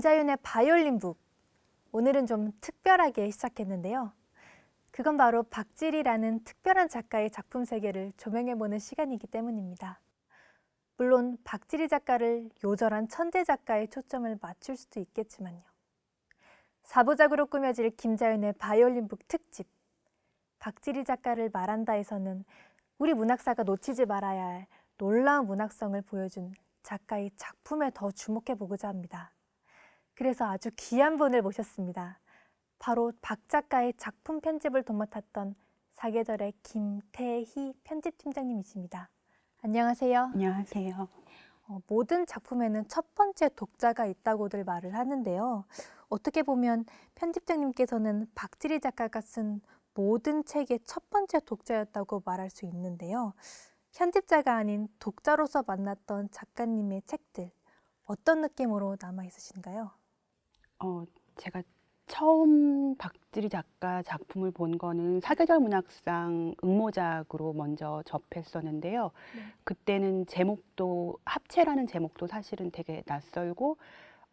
김자윤의 바이올린북. 오늘은 좀 특별하게 시작했는데요. 그건 바로 박지리라는 특별한 작가의 작품 세계를 조명해보는 시간이기 때문입니다. 물론 박지리 작가를 요절한 천재 작가의 초점을 맞출 수도 있겠지만요. 사부작으로 꾸며질 김자윤의 바이올린북 특집. 박지리 작가를 말한다에서는 우리 문학사가 놓치지 말아야 할 놀라운 문학성을 보여준 작가의 작품에 더 주목해 보고자 합니다. 그래서 아주 귀한 분을 모셨습니다. 바로 박 작가의 작품 편집을 도맡았던 사계절의 김태희 편집팀장님이십니다. 안녕하세요. 안녕하세요. 어, 모든 작품에는 첫 번째 독자가 있다고들 말을 하는데요. 어떻게 보면 편집장님께서는 박지리 작가가 쓴 모든 책의 첫 번째 독자였다고 말할 수 있는데요. 편집자가 아닌 독자로서 만났던 작가님의 책들 어떤 느낌으로 남아 있으신가요? 어, 제가 처음 박지리 작가 작품을 본 거는 사계절 문학상 응모작으로 먼저 접했었는데요. 네. 그때는 제목도 합체라는 제목도 사실은 되게 낯설고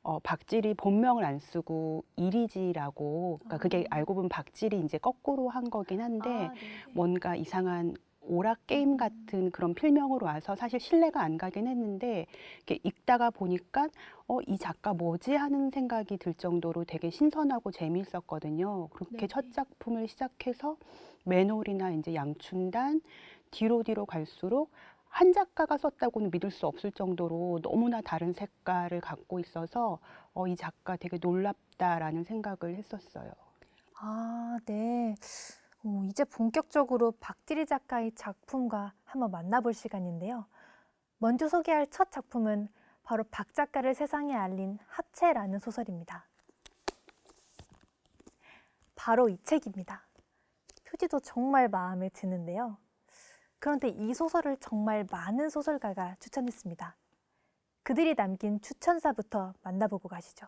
어, 박지리 본명을 안 쓰고 이리지라고 그러니까 그게 아. 알고 보면 박지리 이제 거꾸로 한 거긴 한데 뭔가 이상한 오락 게임 같은 그런 필명으로 와서 사실 신뢰가 안 가긴 했는데 이렇게 읽다가 보니까 어, 이 작가 뭐지 하는 생각이 들 정도로 되게 신선하고 재미있었거든요. 그렇게 네. 첫 작품을 시작해서 맨홀이나 이제 양춘단 뒤로 뒤로 갈수록 한 작가가 썼다고는 믿을 수 없을 정도로 너무나 다른 색깔을 갖고 있어서 어, 이 작가 되게 놀랍다라는 생각을 했었어요. 아, 네. 어, 이제 본격적으로 박지리 작가의 작품과 한번 만나볼 시간인데요. 먼저 소개할 첫 작품은 바로 박 작가를 세상에 알린 합체라는 소설입니다. 바로 이 책입니다. 표지도 정말 마음에 드는데요. 그런데 이 소설을 정말 많은 소설가가 추천했습니다. 그들이 남긴 추천사부터 만나보고 가시죠.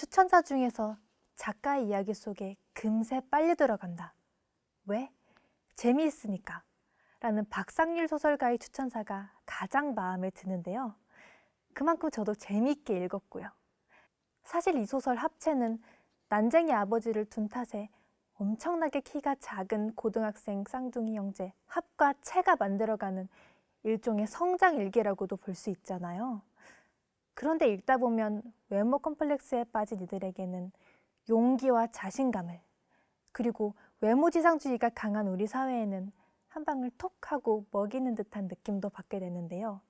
추천사 중에서 작가의 이야기 속에 금세 빨려 들어간다. 왜? 재미있으니까. 라는 박상률 소설가의 추천사가 가장 마음에 드는데요. 그만큼 저도 재미있게 읽었고요. 사실 이 소설 합체는 난쟁이 아버지를 둔 탓에 엄청나게 키가 작은 고등학생 쌍둥이 형제 합과 채가 만들어가는 일종의 성장 일기라고도 볼 수 있잖아요. 그런데 읽다 보면 외모 컴플렉스에 빠진 이들에게는 용기와 자신감을 그리고 외모지상주의가 강한 우리 사회에는 한 방을 톡 하고 먹이는 듯한 느낌도 받게 되는데요.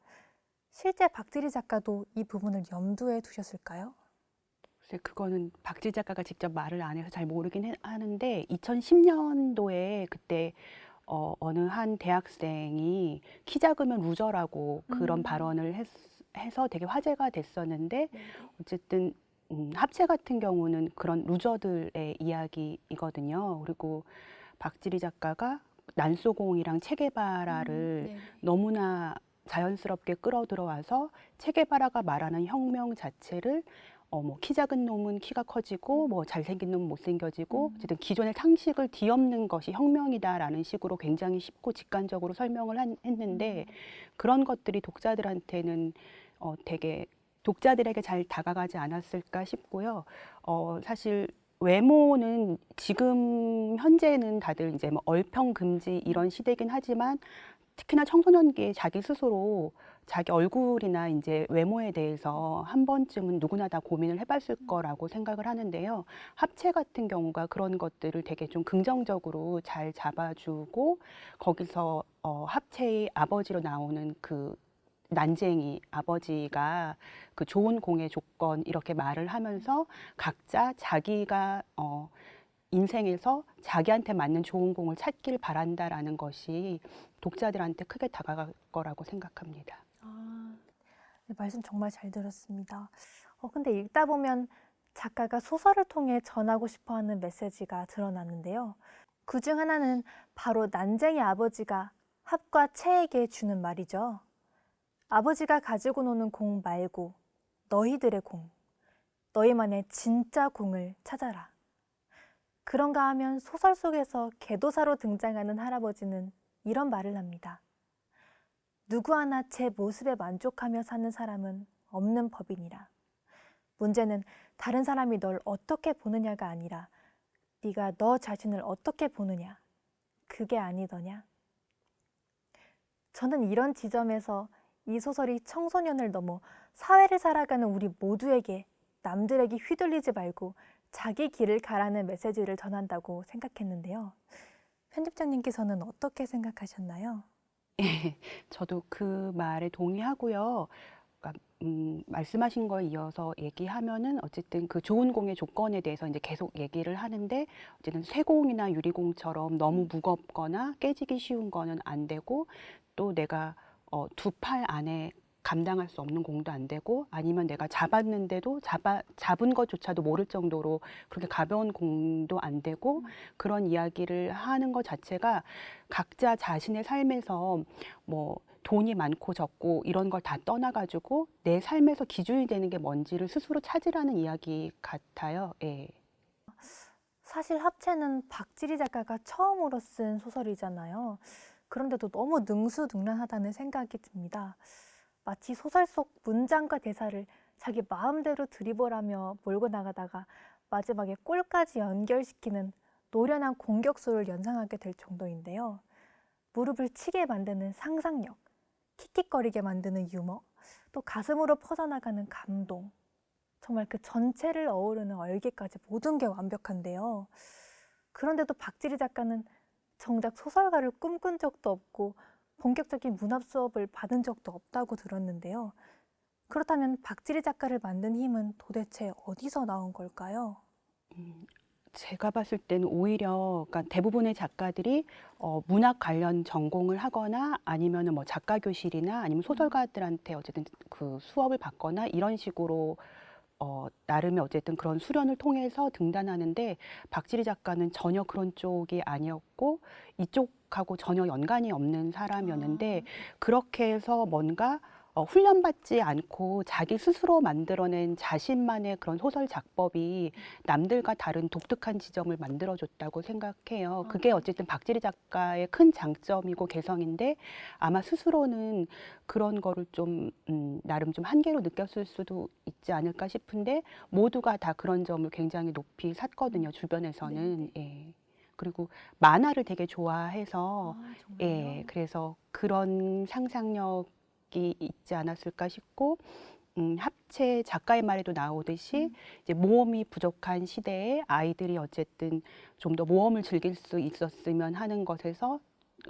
실제 박지리 작가도 이 부분을 염두에 두셨을까요? 글쎄 그거는 박지 작가가 직접 말을 안 해서 잘 모르긴 해- 하는데 2010년도에 그때 어, 어느 한 대학생이 키 작으면 루저라고 그런 음. 발언을 했, 해서 되게 화제가 됐었는데 어쨌든 음, 합체 같은 경우는 그런 루저들의 이야기이거든요. 그리고 박지리 작가가 난소공이랑 체게바라를 네. 너무나 자연스럽게 끌어들어와서 체게바라가 말하는 혁명 자체를 어, 뭐, 키 작은 놈은 키가 커지고, 뭐, 잘생긴 놈은 못생겨지고, 음. 어쨌든 기존의 상식을 뒤엎는 것이 혁명이다라는 식으로 굉장히 쉽고 직관적으로 설명을 한, 했는데, 그런 것들이 독자들한테는 어, 되게 독자들에게 잘 다가가지 않았을까 싶고요. 어, 사실 외모는 지금 현재는 다들 이제 뭐 얼평 금지 이런 시대긴 하지만 특히나 청소년기에 자기 스스로 자기 얼굴이나 이제 외모에 대해서 한 번쯤은 누구나 다 고민을 해봤을 거라고 생각을 하는데요. 합체 같은 경우가 그런 것들을 되게 좀 긍정적으로 잘 잡아주고 거기서 어, 합체의 아버지로 나오는 그 난쟁이 아버지가 그 좋은 공의 조건 이렇게 말을 하면서 각자 자기가 어 인생에서 자기한테 맞는 좋은 공을 찾길 바란다라는 것이 독자들한테 크게 다가갈 거라고 생각합니다. 아, 네, 말씀 정말 잘 들었습니다. 어, 근데 읽다 보면 작가가 소설을 통해 전하고 싶어 하는 메시지가 드러나는데요. 그 중 하나는 바로 난쟁이 아버지가 합과 채에게 주는 말이죠. 아버지가 가지고 노는 공 말고 너희들의 공, 너희만의 진짜 공을 찾아라. 그런가 하면 소설 속에서 개도사로 등장하는 할아버지는 이런 말을 합니다. 누구 하나 제 모습에 만족하며 사는 사람은 없는 법이니라. 문제는 다른 사람이 널 어떻게 보느냐가 아니라 네가 너 자신을 어떻게 보느냐. 그게 아니더냐. 저는 이런 지점에서 이 소설이 청소년을 넘어 사회를 살아가는 우리 모두에게 남들에게 휘둘리지 말고 자기 길을 가라는 메시지를 전한다고 생각했는데요. 편집장님께서는 어떻게 생각하셨나요? 저도 그 말에 동의하고요. 그러니까, 음, 말씀하신 거에 이어서 얘기하면은 어쨌든 그 좋은 공의 조건에 대해서 이제 계속 얘기를 하는데 어쨌든 쇠공이나 유리공처럼 너무 무겁거나 깨지기 쉬운 거는 안 되고 또 내가 어, 두 팔 안에 감당할 수 없는 공도 안 되고 아니면 내가 잡았는데도 잡아, 잡은 것조차도 모를 정도로 그렇게 가벼운 공도 안 되고 그런 이야기를 하는 것 자체가 각자 자신의 삶에서 뭐 돈이 많고 적고 이런 걸 다 떠나가지고 내 삶에서 기준이 되는 게 뭔지를 스스로 찾으라는 이야기 같아요. 예. 사실 합체는 박지리 작가가 처음으로 쓴 소설이잖아요. 그런데도 너무 능수능란하다는 생각이 듭니다. 마치 소설 속 문장과 대사를 자기 마음대로 드리블하며 몰고 나가다가 마지막에 꼴까지 연결시키는 노련한 공격수를 연상하게 될 정도인데요. 무릎을 치게 만드는 상상력, 킥킥거리게 만드는 유머, 또 가슴으로 퍼져나가는 감동, 정말 그 전체를 어우르는 얼개까지 모든 게 완벽한데요. 그런데도 박지리 작가는 정작 소설가를 꿈꾼 적도 없고 본격적인 문학 수업을 받은 적도 없다고 들었는데요. 그렇다면 박지리 작가를 만든 힘은 도대체 어디서 나온 걸까요? 제가 봤을 때는 오히려 그러니까 대부분의 작가들이 어, 문학 관련 전공을 하거나 아니면은 뭐 작가 교실이나 아니면 소설가들한테 어쨌든 그 수업을 받거나 이런 식으로 어, 나름의 어쨌든 그런 수련을 통해서 등단하는데 박지리 작가는 전혀 그런 쪽이 아니었고 이쪽하고 전혀 연관이 없는 사람이었는데 그렇게 해서 뭔가 어, 훈련받지 않고 자기 스스로 만들어낸 자신만의 그런 소설 작법이 남들과 다른 독특한 지점을 만들어줬다고 생각해요. 그게 어쨌든 박지리 작가의 큰 장점이고 개성인데 아마 스스로는 그런 거를 좀 음, 나름 좀 한계로 느꼈을 수도 있지 않을까 싶은데 모두가 다 그런 점을 굉장히 높이 샀거든요. 주변에서는 예. 그리고 만화를 되게 좋아해서 아, 예, 그래서 그런 상상력 이 있지 않았을까 싶고, 음, 합체 작가의 말에도 나오듯이 음. 이제 모험이 부족한 시대에 아이들이 어쨌든 좀 더 모험을 즐길 수 있었으면 하는 것에서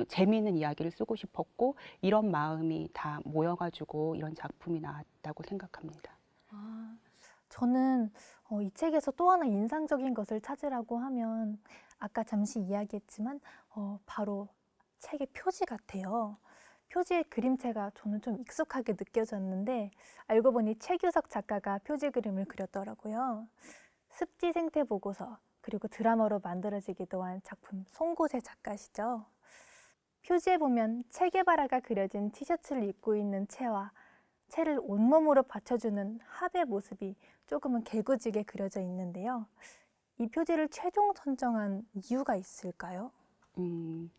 재미있는 이야기를 쓰고 싶었고, 이런 마음이 다 모여가지고 이런 작품이 나왔다고 생각합니다. 아, 저는 어, 이 책에서 또 하나 인상적인 것을 찾으라고 하면 아까 잠시 이야기했지만 어, 바로 책의 표지 같아요. 표지의 그림체가 저는 좀 익숙하게 느껴졌는데 알고 보니 최규석 작가가 표지 그림을 그렸더라고요. 습지 생태 보고서 그리고 드라마로 만들어지기도 한 작품 송곳의 작가시죠. 표지에 보면 체게바라가 그려진 티셔츠를 입고 있는 채와 채를 온몸으로 받쳐주는 합의 모습이 조금은 개구지게 그려져 있는데요. 이 표지를 최종 선정한 이유가 있을까요? 음,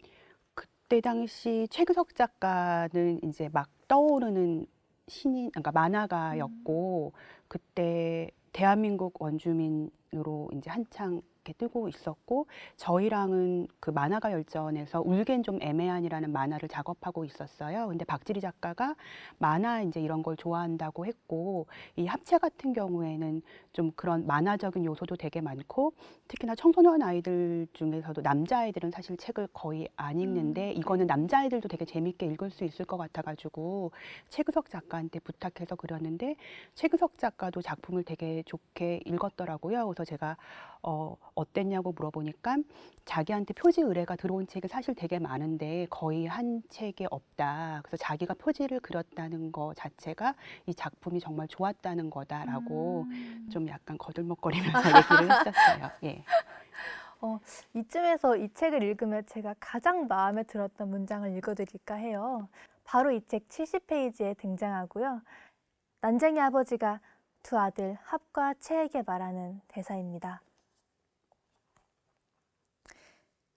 그때 당시 최규석 작가는 이제 막 떠오르는 신인, 그러니까 만화가였고, 그때 대한민국 원주민으로 이제 한창 이렇게 뜨고 있었고, 저희랑은 그 만화가 열전에서 울겐 좀 애매한이라는 만화를 작업하고 있었어요. 근데 박지리 작가가 만화 이제 이런 걸 좋아한다고 했고, 이 합체 같은 경우에는 좀 그런 만화적인 요소도 되게 많고, 특히나 청소년 아이들 중에서도 남자 아이들은 사실 책을 거의 안 읽는데 이거는 남자 아이들도 되게 재밌게 읽을 수 있을 것 같아가지고 최규석 작가한테 부탁해서 그렸는데 최규석 작가도 작품을 되게 좋게 읽었더라고요. 그래서 제가 어, 어땠냐고 물어보니까 자기한테 표지 의뢰가 들어온 책이 사실 되게 많은데 거의 한 책이 없다. 그래서 자기가 표지를 그렸다는 거 자체가 이 작품이 정말 좋았다는 거다라고 음. 좀 약간 거들먹거리면서 얘기를 했었어요. 예. 이쯤에서 이 책을 읽으며 제가 가장 마음에 들었던 문장을 읽어드릴까 해요. 바로 이 책 70페이지에 등장하고요. 난쟁이 아버지가 두 아들 합과 채에게 말하는 대사입니다.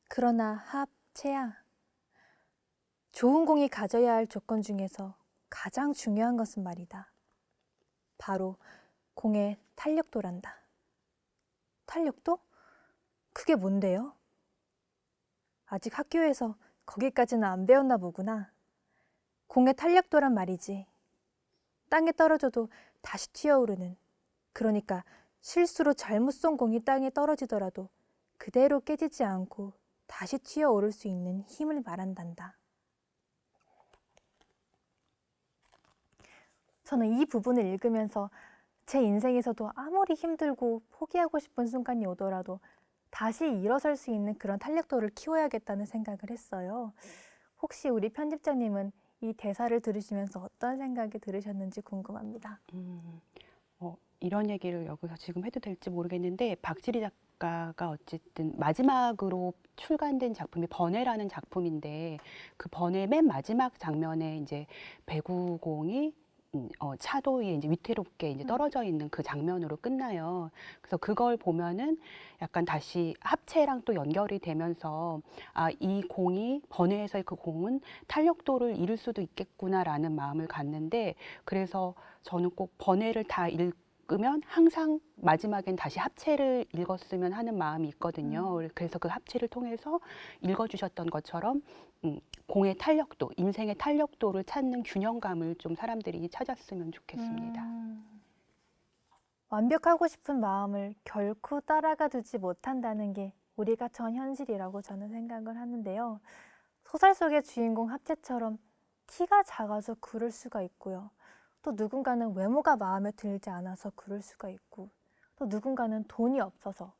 그러나 합, 채야. 좋은 공이 가져야 할 조건 중에서 가장 중요한 것은 말이다. 바로 공의 탄력도란다. 탄력도? 그게 뭔데요? 아직 학교에서 거기까지는 안 배웠나 보구나. 공의 탄력도란 말이지. 땅에 떨어져도 다시 튀어오르는. 그러니까 실수로 잘못 쏜 공이 땅에 떨어지더라도 그대로 깨지지 않고 다시 튀어오를 수 있는 힘을 말한단다. 저는 이 부분을 읽으면서 제 인생에서도 아무리 힘들고 포기하고 싶은 순간이 오더라도 다시 일어설 수 있는 그런 탄력도를 키워야겠다는 생각을 했어요. 혹시 우리 편집자님은 이 대사를 들으시면서 어떤 생각이 들으셨는지 궁금합니다. 음, 어, 이런 얘기를 여기서 지금 해도 될지 모르겠는데 박지리 작가가 어쨌든 마지막으로 출간된 작품이 번외라는 작품인데 그 번외 맨 마지막 장면에 이제 배구공이 음, 어, 차도 위에 이제 위태롭게 이제 떨어져 있는 그 장면으로 끝나요. 그래서 그걸 보면은 약간 다시 합체랑 또 연결이 되면서 아, 이 공이 번외에서의 그 공은 탄력도를 잃을 수도 있겠구나라는 마음을 갖는데 그래서 저는 꼭 번외를 다 읽 으면 항상 마지막엔 다시 합체를 읽었으면 하는 마음이 있거든요. 그래서 그 합체를 통해서 읽어주셨던 것처럼 음, 공의 탄력도, 인생의 탄력도를 찾는 균형감을 좀 사람들이 찾았으면 좋겠습니다. 음. 완벽하고 싶은 마음을 결코 따라가 두지 못한다는 게 우리가 전 현실이라고 저는 생각을 하는데요. 소설 속의 주인공 합체처럼 키가 작아서 그럴 수가 있고요. 또 누군가는 외모가 마음에 들지 않아서 그럴 수가 있고, 또 누군가는 돈이 없어서,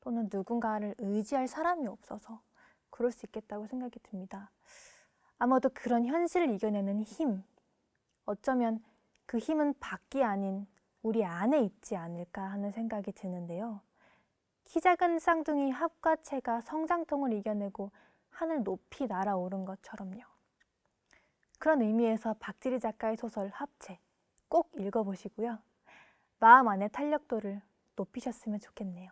또는 누군가를 의지할 사람이 없어서 그럴 수 있겠다고 생각이 듭니다. 아마도 그런 현실을 이겨내는 힘, 어쩌면 그 힘은 밖이 아닌 우리 안에 있지 않을까 하는 생각이 드는데요. 키 작은 쌍둥이 합과 채가 성장통을 이겨내고 하늘 높이 날아오른 것처럼요. 그런 의미에서 박지리 작가의 소설 합체 꼭 읽어보시고요. 마음 안의 탄력도를 높이셨으면 좋겠네요.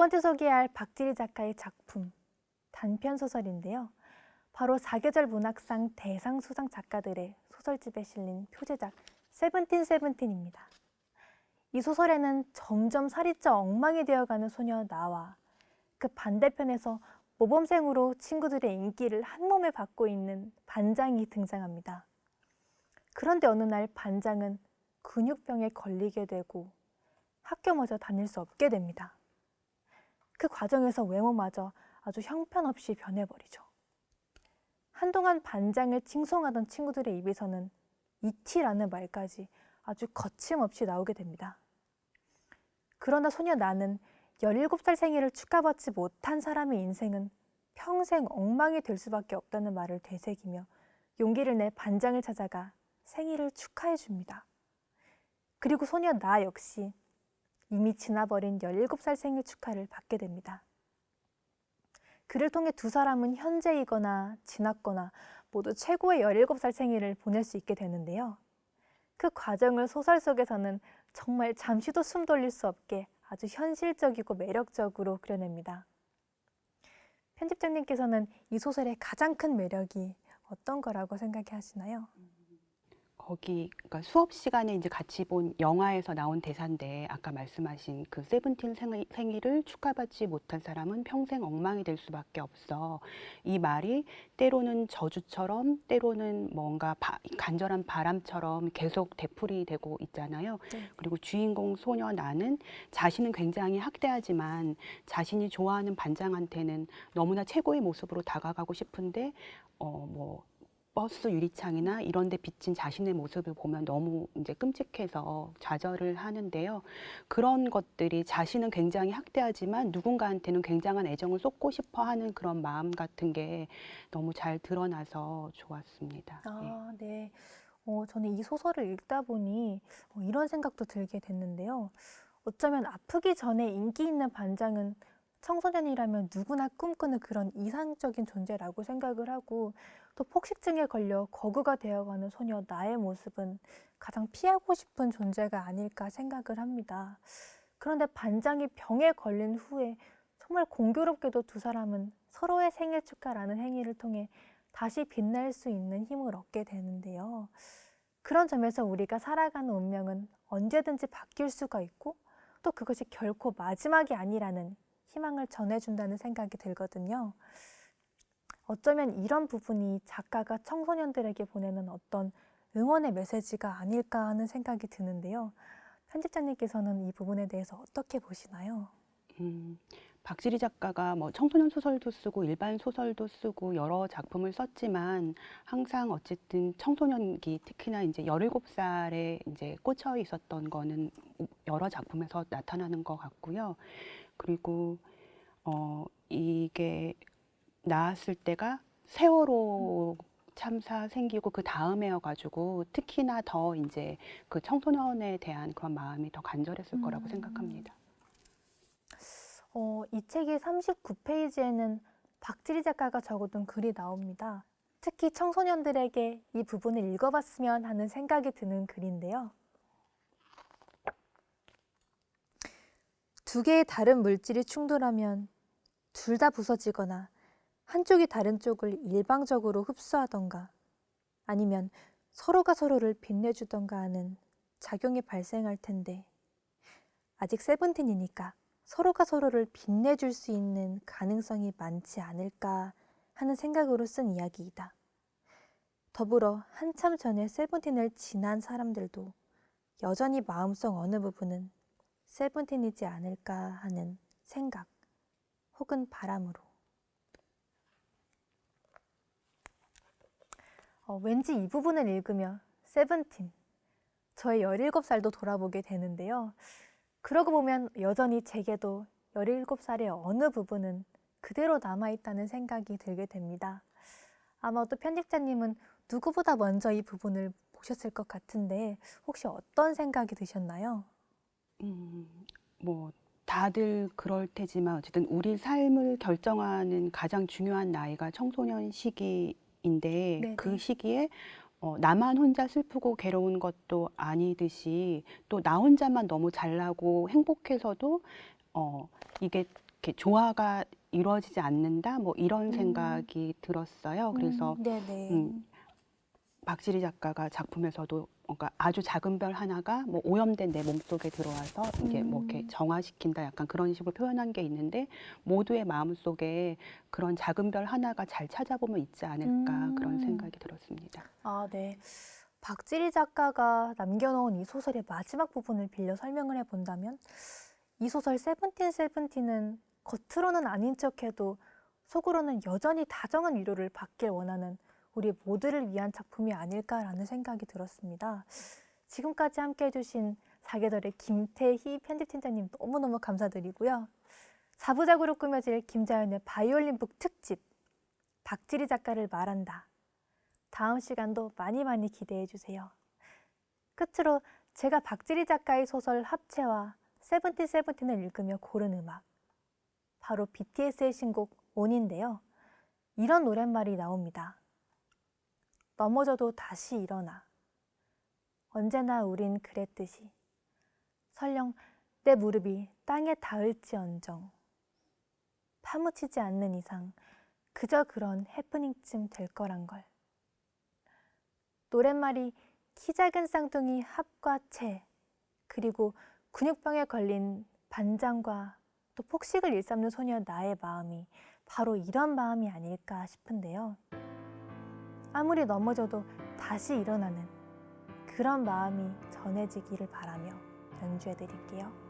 번째 소개할 박지리 작가의 작품 단편 소설인데요. 바로 사계절 문학상 대상 수상 작가들의 소설집에 실린 표제작 세븐틴 세븐틴입니다. 이 소설에는 점점 살이 쪄 엉망이 되어가는 소녀 나와 그 반대편에서 모범생으로 친구들의 인기를 한 몸에 받고 있는 반장이 등장합니다. 그런데 어느 날 반장은 근육병에 걸리게 되고 학교 마저 다닐 수 없게 됩니다. 그 과정에서 외모마저 아주 형편없이 변해버리죠. 한동안 반장을 칭송하던 친구들의 입에서는 이티라는 말까지 아주 거침없이 나오게 됩니다. 그러나 소녀 나는 17살 생일을 축하받지 못한 사람의 인생은 평생 엉망이 될 수밖에 없다는 말을 되새기며 용기를 내 반장을 찾아가 생일을 축하해 줍니다. 그리고 소녀 나 역시 이미 지나버린 17살 생일 축하를 받게 됩니다. 그를 통해 두 사람은 현재이거나 지났거나 모두 최고의 17살 생일을 보낼 수 있게 되는데요. 그 과정을 소설 속에서는 정말 잠시도 숨 돌릴 수 없게 아주 현실적이고 매력적으로 그려냅니다. 편집장님께서는 이 소설의 가장 큰 매력이 어떤 거라고 생각하시나요? 거기 그러니까 수업 시간에 이제 같이 본 영화에서 나온 대사인데 아까 말씀하신 그 세븐틴 생일, 생일 을 축하받지 못한 사람은 평생 엉망이 될 수밖에 없어. 이 말이 때로는 저주처럼 때로는 뭔가 바- 간절한 바람처럼 계속 되풀이 되고 있잖아요. 네. 그리고 주인공 소녀 나는 자신은 굉장히 학대하지만 자신이 좋아하는 반장한테는 너무나 최고의 모습으로 다가가고 싶은데 어뭐 버스 유리창이나 이런 데 비친 자신의 모습을 보면 너무 이제 끔찍해서 좌절을 하는데요. 그런 것들이 자신은 굉장히 학대하지만 누군가한테는 굉장한 애정을 쏟고 싶어 하는 그런 마음 같은 게 너무 잘 드러나서 좋았습니다. 예. 아, 네. 어, 저는 이 소설을 읽다 보니 어, 이런 생각도 들게 됐는데요. 어쩌면 아프기 전에 인기 있는 반장은 청소년이라면 누구나 꿈꾸는 그런 이상적인 존재라고 생각을 하고 또 폭식증에 걸려 거구가 되어가는 소녀 나의 모습은 가장 피하고 싶은 존재가 아닐까 생각을 합니다. 그런데 반장이 병에 걸린 후에 정말 공교롭게도 두 사람은 서로의 생일 축하라는 행위를 통해 다시 빛날 수 있는 힘을 얻게 되는데요. 그런 점에서 우리가 살아가는 운명은 언제든지 바뀔 수가 있고 또 그것이 결코 마지막이 아니라는 희망을 전해준다는 생각이 들거든요. 어쩌면 이런 부분이 작가가 청소년들에게 보내는 어떤 응원의 메시지가 아닐까 하는 생각이 드는데요. 편집장님께서는 이 부분에 대해서 어떻게 보시나요? 음, 박지리 작가가 뭐 청소년 소설도 쓰고 일반 소설도 쓰고 여러 작품을 썼지만 항상 어쨌든 청소년기 특히나 이제 17살에 이제 꽂혀 있었던 거는 여러 작품에서 나타나는 것 같고요. 그리고 어 이게 나왔을 때가 세월호 참사 생기고 그 다음에여 가지고 특히나 더 이제 그 청소년에 대한 그런 마음이 더 간절했을 거라고 음. 생각합니다. 어, 이 책의 39페이지에는 박지리 작가가 적어둔 글이 나옵니다. 특히 청소년들에게 이 부분을 읽어봤으면 하는 생각이 드는 글인데요. 두 개의 다른 물질이 충돌하면 둘 다 부서지거나 한쪽이 다른 쪽을 일방적으로 흡수하던가 아니면 서로가 서로를 빛내주던가 하는 작용이 발생할 텐데 아직 세븐틴이니까 서로가 서로를 빛내줄 수 있는 가능성이 많지 않을까 하는 생각으로 쓴 이야기이다. 더불어 한참 전에 세븐틴을 지난 사람들도 여전히 마음속 어느 부분은 세븐틴이지 않을까 하는 생각 혹은 바람으로. 어, 왠지 이 부분을 읽으며 세븐틴, 저의 17살도 돌아보게 되는데요. 그러고 보면 여전히 제게도 17살의 어느 부분은 그대로 남아있다는 생각이 들게 됩니다. 아마 또 편집자님은 누구보다 먼저 이 부분을 보셨을 것 같은데 혹시 어떤 생각이 드셨나요? 음, 뭐 다들 그럴 테지만 어쨌든 우리 삶을 결정하는 가장 중요한 나이가 청소년 시기인데 네네. 그 시기에 어, 나만 혼자 슬프고 괴로운 것도 아니듯이 또 나 혼자만 너무 잘나고 행복해서도 어, 이게 이렇게 조화가 이루어지지 않는다 뭐 이런 음. 생각이 들었어요. 그래서 음, 네네. 음, 박지리 작가가 작품에서도 뭔가 아주 작은 별 하나가 뭐 오염된 내 몸속에 들어와서 이게 뭐 이렇게 음. 정화시킨다 약간 그런 식으로 표현한 게 있는데 모두의 마음속에 그런 작은 별 하나가 잘 찾아보면 있지 않을까 그런 음. 생각이 들었습니다. 아, 네. 박지리 작가가 남겨놓은 이 소설의 마지막 부분을 빌려 설명을 해본다면 이 소설 세븐틴 세븐틴은 겉으로는 아닌 척해도 속으로는 여전히 다정한 위로를 받길 원하는 우리 모두를 위한 작품이 아닐까라는 생각이 들었습니다. 지금까지 함께 해주신 사계절의 김태희 편집팀장님 너무너무 감사드리고요. 자부작으로 꾸며질 김자연의 바이올린북 특집 박지리 작가를 말한다. 다음 시간도 많이 많이 기대해 주세요. 끝으로 제가 박지리 작가의 소설 합체와 세븐틴 세븐틴을 읽으며 고른 음악 바로 BTS의 신곡 온인데요. 이런 노랫말이 나옵니다. 넘어져도 다시 일어나. 언제나 우린 그랬듯이 설령 내 무릎이 땅에 닿을지언정 파묻히지 않는 이상 그저 그런 해프닝쯤 될 거란 걸. 노랫말이 키 작은 쌍둥이 합과 채 그리고 근육병에 걸린 반장과 또 폭식을 일삼는 소녀 나의 마음이 바로 이런 마음이 아닐까 싶은데요. 아무리 넘어져도 다시 일어나는 그런 마음이 전해지기를 바라며 연주해 드릴게요.